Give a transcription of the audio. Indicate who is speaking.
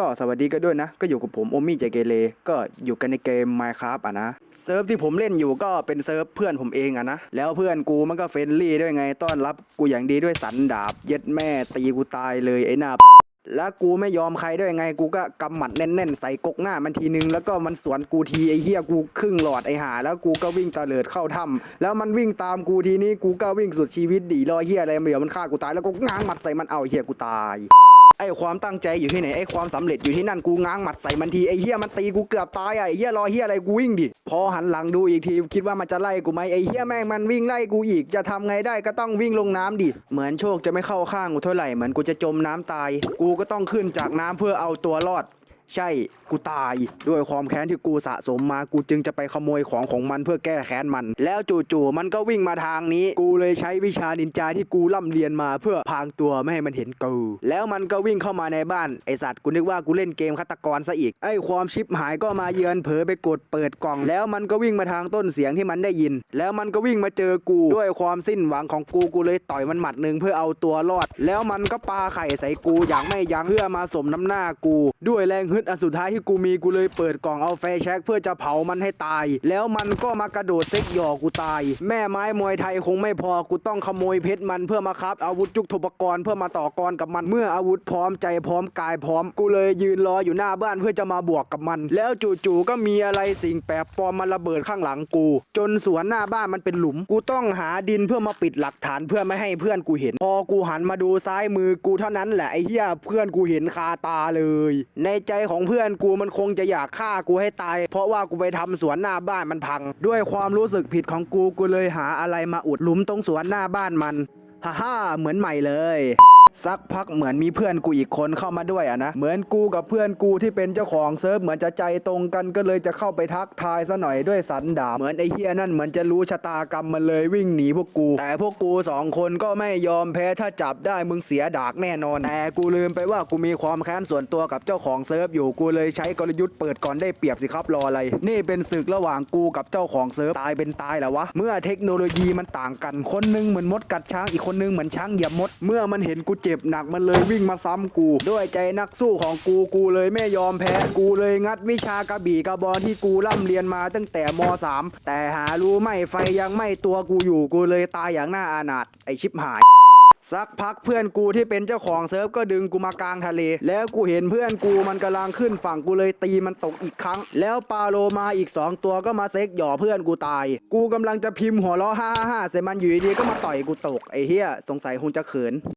Speaker 1: ก็สวัสดีกันด้วยนะ ก็อยู่กับผมโอมี่ใจเกเรก็อยู่กันในเกม Minecraft อะนะเซิร์ฟที่ผมเล่นอยู่ก็เป็นเซิร์ฟเพื่อนผมเองอะนะ แล้วเพื่อนกูมันก็เฟรนลี่ด้วยไง ต้อนรับกูอย่างดีด้วยสันดาบ เย็ดแม่ตีกูตายเลยไอ้หน้าแล้วกูไม่ยอมใครด้วยไง กูก็กำหมัดแน่นๆ ใส่กกหน้ามันทีนึง แล้วก็มันสวนกูทีไอ้เหี้ยกูครึ่งหลอดไอ้หา แล้วกูก็วิ่งตะเลิดเข้าถ้ำแล้วมันวิ่งตามกูทีนี้กูก็วิ่งสุดชีวิตดีรอเหี้ยอะไรเดี๋ยวมันฆ่ากูตายแล้วกูง้างหมัดใส่มันเอาเหี้ยกูตาย ไอ้ความตั้งใจอยู่ที่ไหนไอ้ความสำเร็จอยู่ที่นั่นกูง้างหมัดใส่มันทีไอ้เฮี้ยมันตีกูเกือบตายไอ้เฮี้ยรอเฮี้ยอะไรกูวิ่งดิพอหันหลังดูอีกทีคิดว่ามันจะไล่กูไหมไอ้เฮี้ยแม่งมันวิ่งไล่กูอีกจะทำไงได้ก็ต้องวิ่งลงน้ำดิเหมือนโชคจะไม่เข้าข้างกูเท่าไหร่เหมือนกูจะจมน้ำตาย กูก็ต้องขึ้นจากน้ำเพื่อเอาตัวรอด ใช่กูตาย ด้วยความแค้นที่กูสะสมมากูจึงจะไปขโมยของของมันเพื่อแก้แค้นมัน แล้วจู่ๆมันก็วิ่งมาทางนี้ กูเลยใช้วิชานินจาที่กูร่ำเรียนมาเพื่อพางตัวไม่ให้มันเห็นกูแล้วมันก็วิ่งเข้ามาในบ้านไอสัตว์กูนึกว่ากูเล่นเกมฆาตกรซะอีกไอความชิปหายก็มาเยือนเผลอไปกดเปิดกล่อง แล้วมันก็วิ่งมาทางต้นเสียงที่มันได้ยิน แล้วมันก็วิ่งมาเจอกูด้วยความสิ้นหวังของกูกูเลยต่อยมันหมัดหนึ่งเพื่อเอาตัวรอด แล้วมันก็ปาไข่ใส่กูอย่างไม่ยั้งเพื่อมาสมน้ำหน้ากู ด้วยแรงฮึดอันสุดท้ายที่กูมีกูเลยเปิดกล่องเอาไฟแช็กเพื่อจะเผามันให้ตาย แล้วมันก็มากระโดดเซ็กหยอกกูตาย แม่ไม้มวยไทยคงไม่พอกูต้องขโมยเพชรมันเพื่อมาครับอาวุธยุกทปกรณ์เพื่อมาต่อกรกับมันเมื่ออาวุธพร้อมใจพร้อมกายพร้อม กูเลยยืนรออยู่หน้าบ้านเพื่อจะมาบวกกับมัน แล้วจู่ๆก็มีอะไรสิ่งแปลกปลอมมาระเบิดข้างหลังกู จนสวนหน้าบ้านมันเป็นหลุม กูต้องหาดินเพื่อมาปิดหลักฐานเพื่อไม่ให้เพื่อนกูเห็น พอกูหันมาดูซ้ายมือกูเท่านั้นแหละไอ้เหี้ยเพื่อนกูเห็นคาตาเลย ในใจของเพื่อนกูมันคงจะอยากฆ่ากูให้ตาย เพราะว่ากูไปทำสวนหน้าบ้านมันพัง ด้วยความรู้สึกผิดของกูกูเลยหาอะไรมาอุดหลุมตรงสวนหน้าบ้านมันฮ่าฮ่าเหมือนใหม่เลย สักพักเหมือนมีเพื่อนกูอีกคนเข้ามาด้วยอะนะ เหมือนกูกับเพื่อนกูที่เป็นเจ้าของเซิร์ฟเหมือนจะใจตรงกันก็เลยจะเข้าไปทักทายซะหน่อยด้วยสันดาบเหมือนไอ้เฮียนั่นเหมือนจะรู้ชะตากรรมมันเลยวิ่งหนีพวกกู แต่พวกกูสองคนก็ไม่ยอมแพ้ถ้าจับได้มึงเสียดากแน่นอน แต่กูลืมไปว่ากูมีความแค้นส่วนตัวกับเจ้าของเซิร์ฟอยู่กูเลยใช้กลยุทธ์เปิดก่อนได้เปรียบสิครับรออะไร นี่เป็นศึกระหว่างกูกับเจ้าของเซิร์ฟตายเป็นตายแล้ววะ เมื่อเทคโนโลยีมันต่างกันคนหนึงเหมือนมดกัดช้างอีกคนหนึงเหมือนช้างเหยียบมด เมื่อมันเห็นกูเจ็บหนักมันเลยวิ่งมาซ้ำกู ด้วยใจนักสู้ของกูกูเลยไม่ยอมแพ้กูเลยงัดวิชากระบี่กระบองที่กูร่ำเรียนมาตั้งแต่ม .3 แต่หารู้ไม่ไฟยังไม่ตัวกูอยู่กูเลยตายอย่างน่าอานาถไอชิบหายสักพักเพื่อนกูที่เป็นเจ้าของเซิร์ฟก็ดึงกูมากลางทะเล แล้วกูเห็นเพื่อนกูมันกำลังขึ้นฝั่งกูเลยตีมันตกอีกครั้ง แล้วปลาโลมาอีก 2 ตัวก็มาเซ็กหย่อเพื่อนกูตาย กูกำลังจะพิมพ์หัวล้อฮ่าฮ่าใส่มันอยู่ดีๆก็มาต่อยกูตกไอ้เฮียสงสัยคงจะเขิน